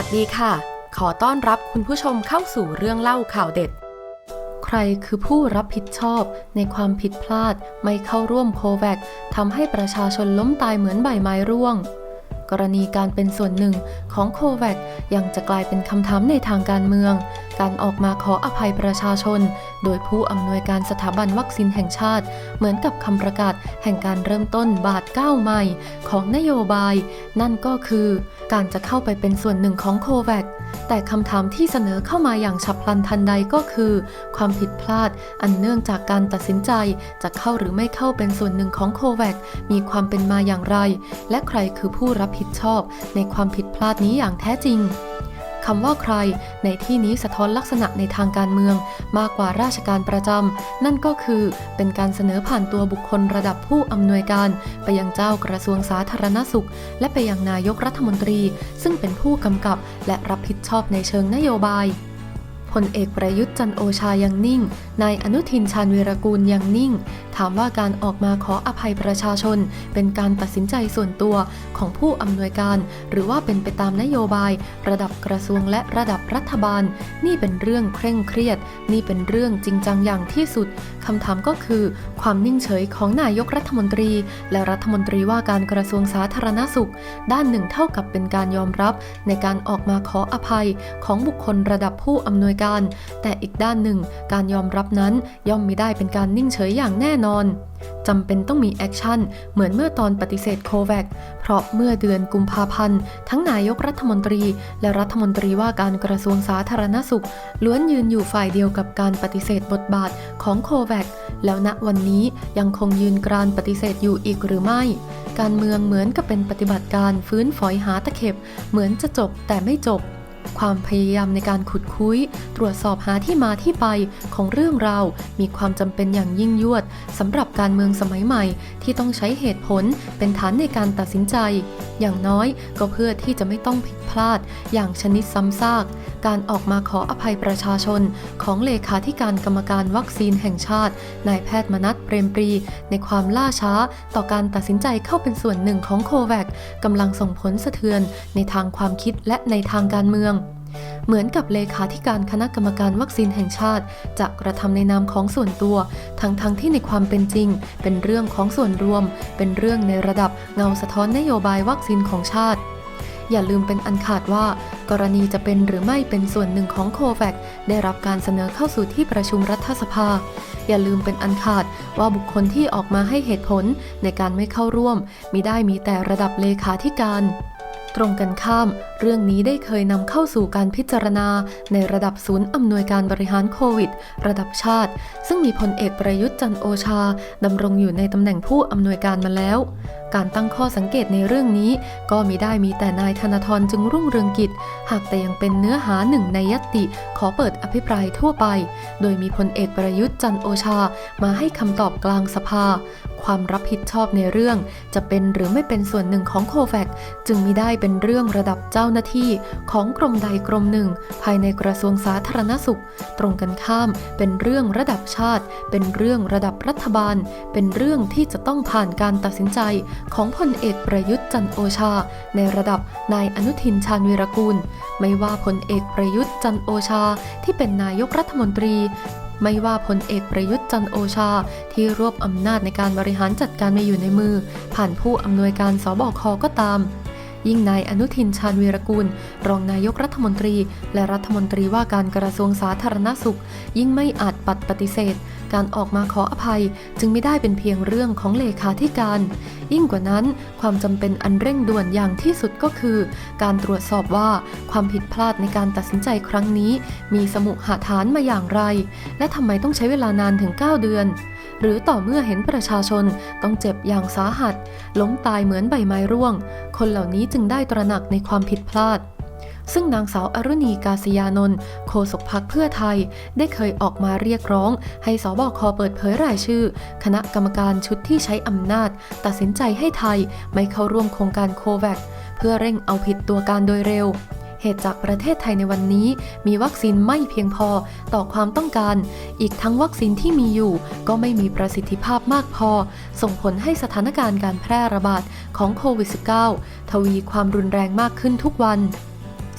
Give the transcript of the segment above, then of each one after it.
วัสดีค่ะ ขอต้อนรับคุณผู้ชมเข้าสู่เรื่องเล่าข่าวเด็ด ใครคือผู้รับผิดชอบในความผิดพลาดไม่เข้าร่วมโคแวคทำให้ประชาชนล้มตายเหมือนใบไม้ร่วง กรณีการเป็นส่วนหนึ่งของโคแวคยังจะกลายเป็นคำถามในทางการเมือง การออกมาขออภัยประชาชน โดยผู้อำนวยการสถาบันวัคซีนแห่งชาติ เหมือนกับคำประกาศแห่งการเริ่มต้นบาทก้าวใหม่ของนโยบาย นั่นก็คือ การจะเข้าไปเป็นส่วนหนึ่งของโคแวคแต่คำถามที่เสนอเข้ามาอย่างฉับพลันทันใดก็คือ ความผิดพลาดอันเนื่องจากการตัดสินใจ จะเข้าหรือไม่เข้าเป็นส่วนหนึ่งของโคแวคมีความเป็นมาอย่างไร และใครคือผู้รับผิดผิดชอบในความผิดพลาดนี้อย่างแท้จริงคำว่าใคร ในที่นี้สะท้อนลักษณะในทางการเมือง มากกว่าราชการประจำ นั่นก็คือเป็นการเสนอผ่านตัวบุคคลระดับผู้อำนวยการ ไปยังเจ้ากระทรวงสาธารณสุข และไปยังนายกรัฐมนตรี ซึ่งเป็นผู้กำกับและรับผิดชอบในเชิงนโยบาย พลเอกประยุทธ์จันโอชายังนิ่ง นายอนุทินชาญวีรกูลยังนิ่ง ถามว่าการออกมาขออภัยประชาชน เป็นการตัดสินใจส่วนตัวของผู้อำนวยการ หรือว่าเป็นไปตามนโยบาย ระดับกระทรวงและระดับรัฐบาล นี่เป็นเรื่องเคร่งเครียด นี่เป็นเรื่องจริงจังอย่างที่สุดคำถามก็คือ ความนิ่งเฉยของนายกรัฐมนตรี และรัฐมนตรีว่าการกระทรวงสาธารณสุข ด้านหนึ่งเท่ากับเป็นการยอมรับ ในการออกมาขออภัยของบุคคลระดับผู้อำนวยการแต่อีกด้านหนึ่ง การยอมรับนั้นย่อมไม่ได้เป็นการนิ่งเฉยอย่างแน่นอนจำเป็นต้องมีแอคชั่น เหมือนเมื่อตอนปฏิเสธโควัคเพราะเมื่อเดือนกุมภาพันธ์ ทั้งนายกรัฐมนตรี และรัฐมนตรีว่าการกระทรวงสาธารณสุข ล้วนยืนอยู่ฝ่ายเดียวกับการปฏิเสธบทบาทของโควัคแล้วณวันนี้ยังคงยืนกรานปฏิเสธอยู่อีกหรือไม่ การเมืองเหมือนกับเป็นปฏิบัติการฟื้นฝอยหาตะเข็บ เหมือนจะจบแต่ไม่จบ ความพยายามในการขุดคุยตรวจสอบหาที่มาที่ไปของเรื่องราวมีความจำเป็นอย่างยิ่งยวดสำหรับการเมืองสมัยใหม่ที่ต้องใช้เหตุผลเป็นฐานในการตัดสินใจ อย่างน้อยก็เพื่อที่จะไม่ต้องผิดพลาด อย่างชนิดซ้ำซาก การออกมาขออภัยประชาชน ของเลขาธิการกรรมการวัคซีนแห่งชาติ นายแพทย์มนัทเปรมปรี ในความล่าช้า ต่อการตัดสินใจเข้าเป็นส่วนหนึ่งของโควิดกำลังส่งผลสะเทือนในทางความคิดและในทางการเมือง เหมือนกับเลขาธิการคณะกรรมการวัคซีนแห่งชาติ จะกระทำในนามของส่วนตัว ทั้งๆทที่ในความเป็นจริง เป็นเรื่องของส่วนรวม เป็นเรื่องในระดับเงาสะท้อนนโยบายวัคซีนของชาติ อย่าลืมเป็นอันขาดว่า กรณีจะเป็นหรือไม่เป็นส่วนหนึ่งของโควัคได้รับการเสนอเข้าสู่ที่ประชุมรัฐสภา อย่าลืมเป็นอันขาดว่าบุคคลที่ออกมาให้เหตุผลในการไม่เข้าร่วมมิได้มีแต่ระดับเลขาธิการ ตรงกันข้าม เรื่องนี้ได้เคยนำเข้าสู่การพิจารณา ในระดับศูนย์อำนวยการบริหารโควิด ระดับชาติ ซึ่งมีพลเอกประยุทธ์จันโอชาดำรงอยู่ในตำแหน่งผู้อำนวยการมาแล้ว การตั้งข้อสังเกตในเรื่องนี้ ก็มีได้มีแต่นายธนาธรจึงรุ่งเรืองกิจ หากแต่ยังเป็นเนื้อหาหนึ่งในยติขอเปิดอภิปรายทั่วไป โดยมีพลเอกประยุทธ์จันโอชามาให้คำตอบกลางสภา ความรับผิดชอบในเรื่อง จะเป็นหรือไม่เป็นส่วนหนึ่งของโคแฟกจึงมีได้เป็นเรื่องระดับเจ้าหน้าที่ของกรมใดกรมหนึ่ง ภายในกระทรวงสาธารณสุข ตรงกันข้ามเป็นเรื่องระดับชาติ เป็นเรื่องระดับรัฐบาล เป็นเรื่องที่จะต้องผ่านการตัดสินใจของพลเอกประยุทธ์จันโอชา ในระดับนายอนุทินชาญวีรกูล ไม่ว่าพลเอกประยุทธ์จันโอชาที่เป็นนายกรัฐมนตรี ไม่ว่าพลเอกประยุทธ์จันโอชา ที่รวบอำนาจในการบริหารจัดการมาอยู่ในมือ ผ่านผู้อำนวยการสบคก็ตาม ยิ่งนายอนุทินชาญวีรกูล รองนายกรัฐมนตรี และรัฐมนตรีว่าการกระทรวงสาธารณสุข ยิ่งไม่อาจปัดปฏิเสธ การออกมาขออภัยจึงไม่ได้เป็นเพียงเรื่องของเลขาธิการ ยิ่งกว่านั้น ความจำเป็นอันเร่งด่วนอย่างที่สุดก็คือ การตรวจสอบว่าความผิดพลาดในการตัดสินใจครั้งนี้ มีสมุหฐานมาอย่างไร และทำไมต้องใช้เวลานานถึง 9 เดือน หรือต่อเมื่อเห็นประชาชนต้องเจ็บอย่างสาหัส ล้มตายเหมือนใบไม้ร่วง คนเหล่านี้จึงได้ตระหนักในความผิดพลาด ซึ่งนางสาวอรุณีกาศยานนท์โฆษกพักเพื่อไทย ได้เคยออกมาเรียกร้อง ให้สบคเปิดเผยรายชื่อ คณะกรรมการชุดที่ใช้อำนาจ ตัดสินใจให้ไทยไม่เข้าร่วมโครงการโควัคเพื่อเร่งเอาผิดตัวการโดยเร็ว เหตุจากประเทศไทยในวันนี้ มีวัคซีนไม่เพียงพอต่อความต้องการ อีกทั้งวัคซีนที่มีอยู่ ก็ไม่มีประสิทธิภาพมากพอ ส่งผลให้สถานการณ์การแพร่ระบาดของโควิด -19 ทวีความรุนแรงมากขึ้นทุกวัน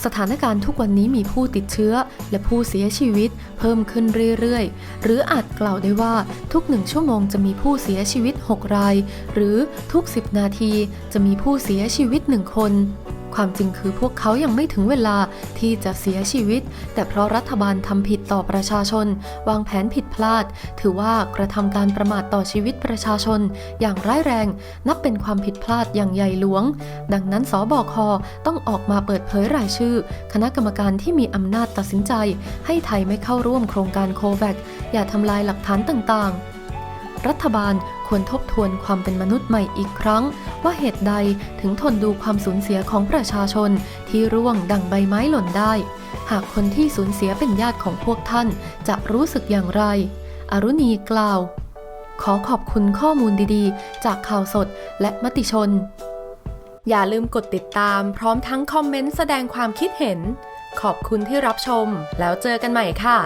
สถานการณ์ทุกวันนี้มีผู้ติดเชื้อและผู้เสียชีวิตเพิ่มขึ้นเรื่อยๆ หรืออาจกล่าวได้ว่าทุกหนึ่งชั่วโมงจะมีผู้เสียชีวิต 6 ราย หรือทุก 10 นาทีจะมีผู้เสียชีวิต 1 คน ความจริงคือพวกเขายังไม่ถึงเวลาที่จะเสียชีวิต แต่เพราะรัฐบาลทำผิดต่อประชาชน วางแผนผิดพลาด ถือว่ากระทำการประมาทต่อชีวิตประชาชน อย่างร้ายแรง นับเป็นความผิดพลาดอย่างใหญ่หลวง ดังนั้นสบคต้องออกมาเปิดเผยรายชื่อ คณะกรรมการที่มีอำนาจตัดสินใจ ให้ไทยไม่เข้าร่วมโครงการโคแวคอย่าทำลายหลักฐานต่างๆ รัฐบาล ควรทบทวนความเป็นมนุษย์ใหม่อีกครั้ง ว่าเหตุใดถึงทนดูความสูญเสียของประชาชน ที่ร่วงดังใบไม้หล่นได้ หากคนที่สูญเสียเป็นญาติของพวกท่าน จะรู้สึกอย่างไร อรุณีกล่าว ขอขอบคุณข้อมูลดีๆ จากข่าวสดและมติชน อย่าลืมกดติดตาม พร้อมทั้งคอมเมนต์แสดงความคิดเห็น ขอบคุณที่รับชม แล้วเจอกันใหม่ค่ะ